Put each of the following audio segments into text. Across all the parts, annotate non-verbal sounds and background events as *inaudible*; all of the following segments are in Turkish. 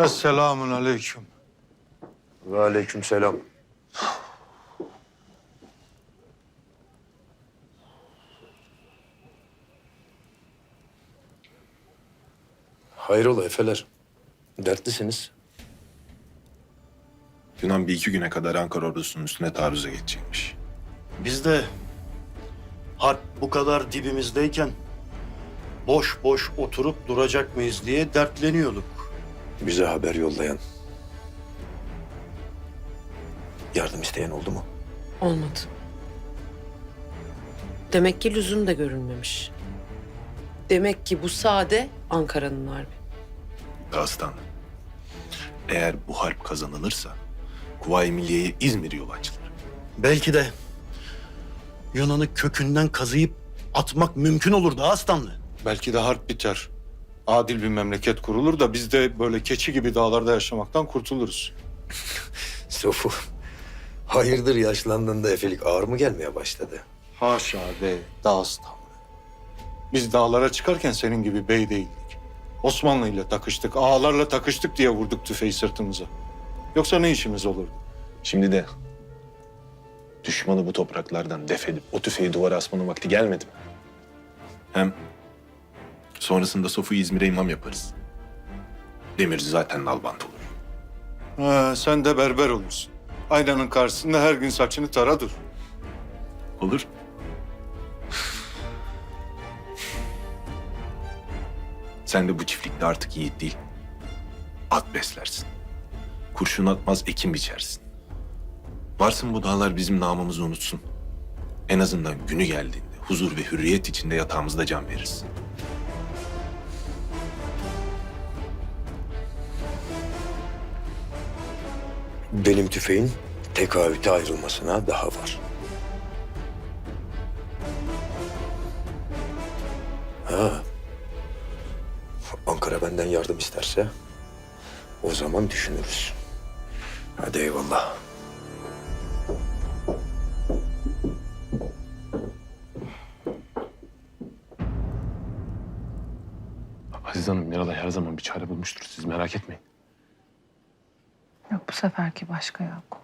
Esselamun aleyküm. Ve aleyküm selam. Hayrola efeler? Dertlisiniz. Yunan bir iki güne kadar Ankara ordusunun üstüne taarruza geçecekmiş. Biz de harp bu kadar dibimizdeyken boş boş oturup duracak mıyız diye dertleniyorduk. Bize haber yollayan. Yardım isteyen oldu mu? Olmadı. Demek ki lüzum da görülmemiş. Demek ki bu sade Ankara'nın harbi. Dağıstan. Eğer bu harp kazanılırsa Kuvayi Milliye'ye İzmir yolu açılır. Belki de Yunan'ı kökünden kazıyıp atmak mümkün olurdu aslanlı. Belki de harp biter. Adil bir memleket kurulur da biz de böyle keçi gibi dağlarda yaşamaktan kurtuluruz. *laughs* Sofu. Hayırdır yaşlandığında efelik ağır mı gelmeye başladı? Haşa be Dağıstan. Biz dağlara çıkarken senin gibi bey değildik. Osmanlı ile takıştık, ağalarla takıştık diye vurduk tüfeği sırtımıza. Yoksa ne işimiz olurdu? Şimdi de düşmanı bu topraklardan def edip o tüfeği duvara asmanın vakti gelmedi mi? Hem sonrasında Sofu'yu İzmir'e imam yaparız. Demirci zaten nalbant olur. Ha, sen de berber olursun. Aynanın karşısında her gün saçını tara dur. Olur. Sen de bu çiftlikte artık yiğit değil, at beslersin. Kurşun atmaz ekin biçersin. Varsın bu dağlar bizim namımızı unutsun. En azından günü geldiğinde huzur ve hürriyet içinde yatağımızda can veririz. Benim tüfeğin tekavüte ayrılmasına daha var. Ha. Ankara benden yardım isterse o zaman düşünürüz. Hadi eyvallah. Aziz Hanım, Miralay her zaman bir çare bulmuştur. Siz merak etmeyin. Yok bu seferki başka yok.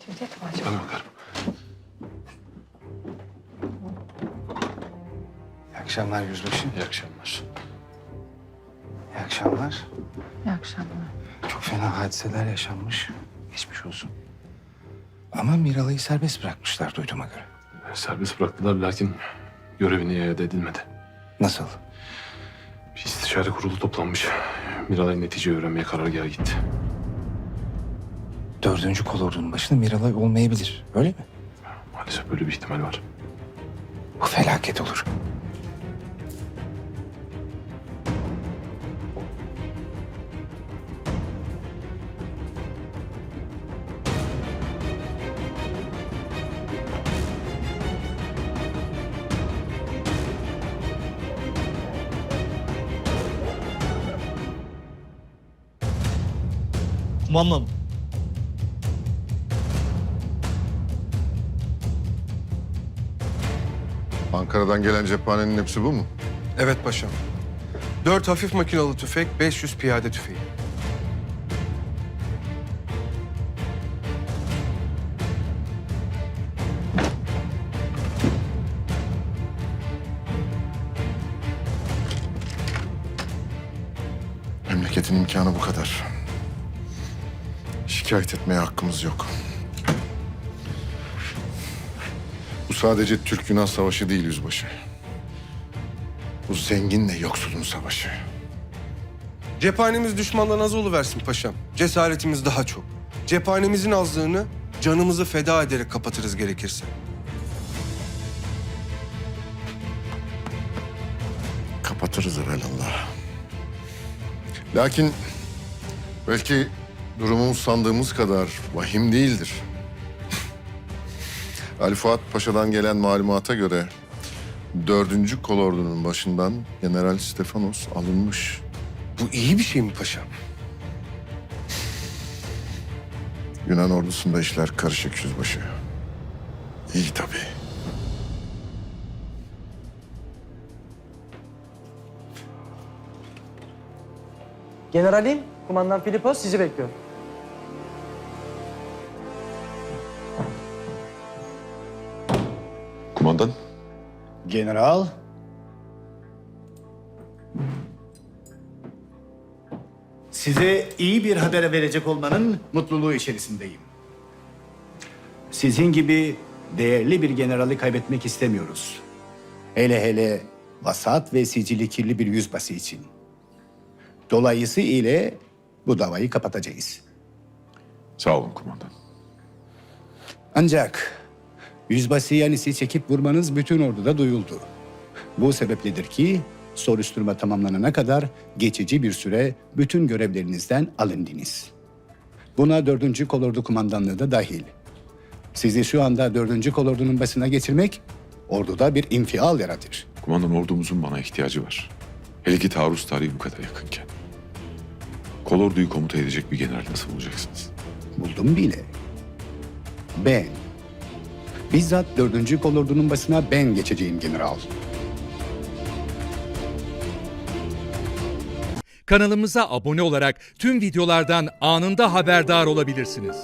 Cevdet mi acaba? Ben bakarım. İyi akşamlar yüzbaşı. İyi akşamlar. İyi akşamlar. İyi akşamlar. Çok fena hadiseler yaşanmış. Geçmiş olsun. Ama Miralay'ı serbest bırakmışlar duyduğuma göre. Serbest bıraktılar lakin görevini iade edilmedi. Nasıl? Bir istişare kurulu toplanmış. Miralay netice öğrenmeye karargaha gitti. Dördüncü kolordunun başında Miralay olmayabilir. Öyle mi? Maalesef böyle bir ihtimal var. Bu felaket olur. Kumandam. Ankara'dan gelen cephanenin hepsi bu mu? Evet paşam. Dört hafif makinalı tüfek, 500 piyade tüfeği. Memleketin imkanı bu kadar. Şikayet etmeye hakkımız yok. Bu sadece Türk-Yunan savaşı değil yüzbaşı. Bu zenginle yoksulun savaşı. Cephanemiz düşmandan az oluversin paşam. Cesaretimiz daha çok. Cephanemizin azlığını canımızı feda ederek kapatırız gerekirse. Kapatırız evelallah. Lakin belki durumumuz sandığımız kadar vahim değildir. Ali Fuat Paşa'dan gelen malumata göre dördüncü kolordunun başından General Stefanos alınmış. Bu iyi bir şey mi paşam? Yunan ordusunda işler karışık yüzbaşı. İyi tabii. Generalim, kumandan Filipos sizi bekliyor. Kumandan. General. Size iyi bir haber verecek olmanın mutluluğu içerisindeyim. Sizin gibi değerli bir generali kaybetmek istemiyoruz. Hele hele vasat ve sicili kirli bir yüzbaşı için. Dolayısıyla bu davayı kapatacağız. Sağ olun kumandan. Ancak yüzbaşı Yanis'i çekip vurmanız bütün orduda duyuldu. Bu sebepledir ki soruşturma tamamlanana kadar geçici bir süre bütün görevlerinizden alındınız. Buna 4. Kolordu Kumandanlığı da dahil. Sizi şu anda 4. Kolordu'nun başına getirmek orduda bir infial yaratır. Kumandan ordumuzun bana ihtiyacı var. Hele ki taarruz tarihi bu kadar yakınken. Kolorduyu komuta edecek bir general nasıl bulacaksınız? Buldum bile. Ben. Bizzat 4. Kolordu'nun başına ben geçeceğim general. Kanalımıza abone olarak tüm videolardan anında haberdar olabilirsiniz.